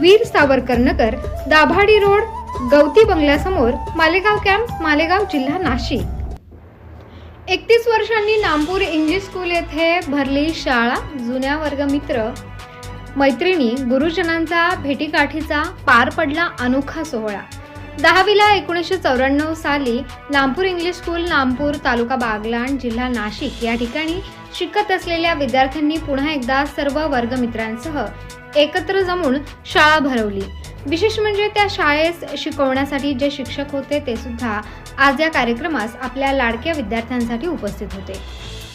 Veer Savarkar Nagar Dabhadi road गवती बंगल्यासमोर Malegaon camp Malegaon जिल्हा नाशिक. एकतीस वर्षांनी नामपूर इंग्लिश स्कूल येथे भरली शाळा. जुन्या वर्गमित्र मैत्रिणी गुरुजनांचा भेटीकाठीचा पार पडला अनोखा सोहळा. दहावीला एकोणीसशे चौऱ्याण्णव साली नामपूर इंग्लिश स्कूल नामपूर तालुका बागलाण जिल्हा नाशिक या ठिकाणी शिकत असलेल्या विद्यार्थ्यांनी पुन्हा एकदा सर्व वर्गमित्रांसह एकत्र जमून शाळा भरवली. विशेष म्हणजे त्या शाळेस शिकवण्यासाठी जे शिक्षक होते ते सुद्धा आज या कार्यक्रमास आपल्या लाडक्या विद्यार्थ्यांसाठी उपस्थित होते.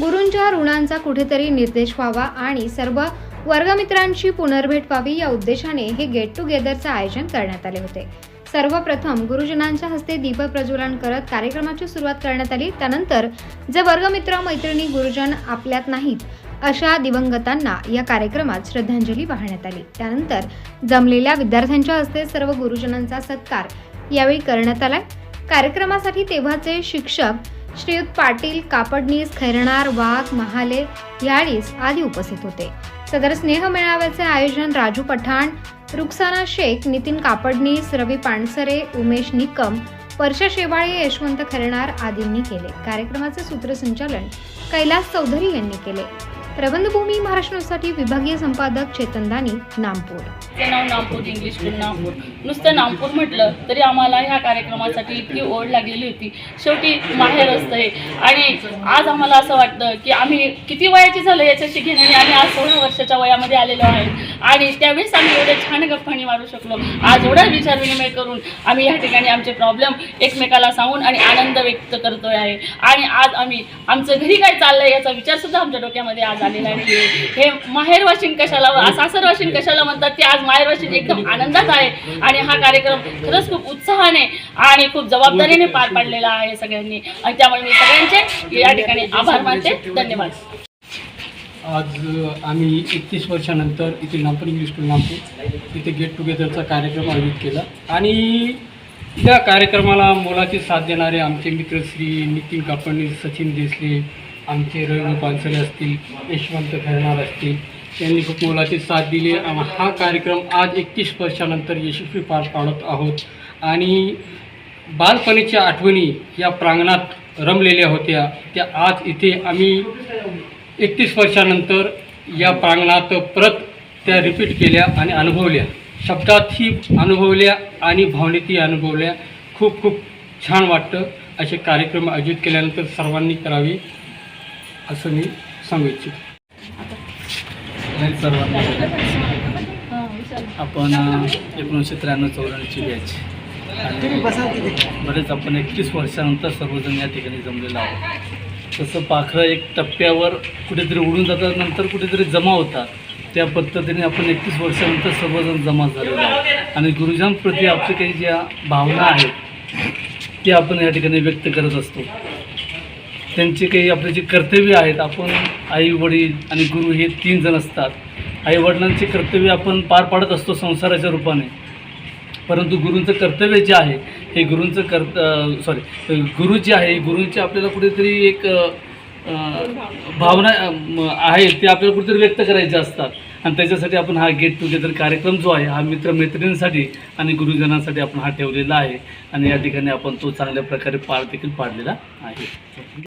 गुरूंच्या ऋणांचा कुठेतरी निर्देश व्हावा आणि सर्व वर्गमित्रांची पुनर्भेट व्हावी या उद्देशाने हे गेट टुगेदरचं आयोजन करण्यात आले होते. सर्वप्रथम गुरुजनांच्या हस्ते दीप प्रज्वलन करत कार्यक्रमाची सुरुवात करण्यात आली. त्यानंतर जे वर्गमित्र मैत्रिणी गुरुजन आपल्यात नाहीत अशा दिवंगतांना या कार्यक्रमात श्रद्धांजली वाहण्यात आली. त्यानंतर जमलेल्या विद्यार्थ्यांच्या हस्ते सर्व गुरुजनांचा सत्कार यावेळी करण्यात आला कार्यक्रमासाठी तेव्हाचे शिक्षक श्रीयुत पाटील कापडनीस खैरणार वाघ महाले याळीस आदी उपस्थित होते. सदर स्नेह मेळाव्याचे आयोजन राजू पठाण रुक्साना शेख नितीन कापडनीस रवी पांडसरे उमेश निकम वर्षा शेवाळे यशवंत खरणार आदींनी केले. कार्यक्रमाचे सूत्रसंचालन कैलास चौधरी यांनी केले. प्रबंधभूमी महाराष्ट्रासाठी विभागीय संपादक चेतन दानी नामपूर. ते नाव नागपूर इंग्लिश स्कूल नामपूर. नुसतं नागपूर म्हटलं तरी आम्हाला ह्या कार्यक्रमासाठी इतकी ओढ लागलेली होती. शेवटी माहेर असतं हे. आणि आज आम्हाला असं वाटतं की आम्ही किती वयाची झालं याच्याशी घेण्याने आम्ही आज सोळा वर्षाच्या वयामध्ये आलेलो आहे. आणि त्यावेळेस आम्ही एवढे छान गप्पाने मारू शकलो. आज एवढा विचार विनिमय करून आम्ही या ठिकाणी आमचे प्रॉब्लेम एकमेकाला सांगून आणि आनंद व्यक्त करतोय आहे. आणि आज आम्ही आमचं घरी काय चाललंय याचा विचार सुद्धा आमच्या डोक्यामध्ये आज आलेला नाही हे माहेर वाशिन कशाला सासर वाशिन कशाला म्हणतात ते आज माहेर वाशिन एकदम आनंदात आहे. आणि हा कार्यक्रम खरंच खूप उत्साहाने आणि खूप जबाबदारीने पार पाडलेला आहे सगळ्यांनी. आणि त्यामुळे मी सगळ्यांचे या ठिकाणी आभार मानते. धन्यवाद. आज आम्ही एकतीस वर्षानंतर इथे नागपूर इंग्लिश स्कूल नामपूर. इथे गेट टुगेदरचा कार्यक्रम आयोजित केला. आणि या कार्यक्रमाला मोलाची साथ देणारे आमचे मित्र श्री नितीन कापडणी सचिन देसले आमचे रवी पानसरे असतील यशवंत खैरणार असतील त्यांनी खूप मोलाची साथ दिली. हा कार्यक्रम आज एकतीस वर्षानंतर यशस्वी पार पाडत आहोत. आणि बालपणीच्या आठवणी या प्रांगणात रमलेल्या होत्या. त्या आज इथे आम्ही एकतीस वर्षानंतर या प्रांगणात परत त्या रिपीट केल्या आणि अनुभवल्या. शब्दातही अनुभवल्या आणि भावनेतही अनुभवल्या. खूप खूप छान वाटतं. असे कार्यक्रम आयोजित केल्यानंतर सर्वांनी करावे असं मी सांगू इच्छितो. सर्वांना. आपण एकोणीसशे त्र्याण्णव चौऱ्याण्णवची बॅच आणि बरेच आपण एकतीस वर्षानंतर सर्वजण या ठिकाणी जमलेलो आहोत. तसं पाखरं एक टप्प्यावर कुठेतरी उडून जातात नंतर कुठेतरी जमा होतात. त्या पद्धतीने आपण एकतीस वर्षानंतर सर्वजण जमा झालेलो आहे आणि गुरुजांप्रती आपल्या काही ज्या भावना आहेत ते आपण या ठिकाणी व्यक्त करत असतो. त्यांचे काही आपले जे कर्तव्य आहेत आपण आई वडील आणि गुरु हे तीन जण असतात. आई वडिलांचे कर्तव्य आपण पार पाडत असतो संसाराच्या रूपाने. परंतु गुरूंचं कर्तव्य जे आहे हे गुरूंचं कर्त सॉरी गुरु जे आहे गुरूंची आपल्याला कुठेतरी एक भावना आहे ते आपल्याला कुठेतरी व्यक्त करायचे असतात. आणि त्याच्यासाठी आपण हा गेट टुगेदर कार्यक्रम जो आहे हा मित्रमैत्रिणींसाठी आणि गुरुजनांसाठी आपण हा ठेवलेला आहे. आणि या ठिकाणी आपण तो चांगल्या प्रकारे पार देखील पाडलेला आहे.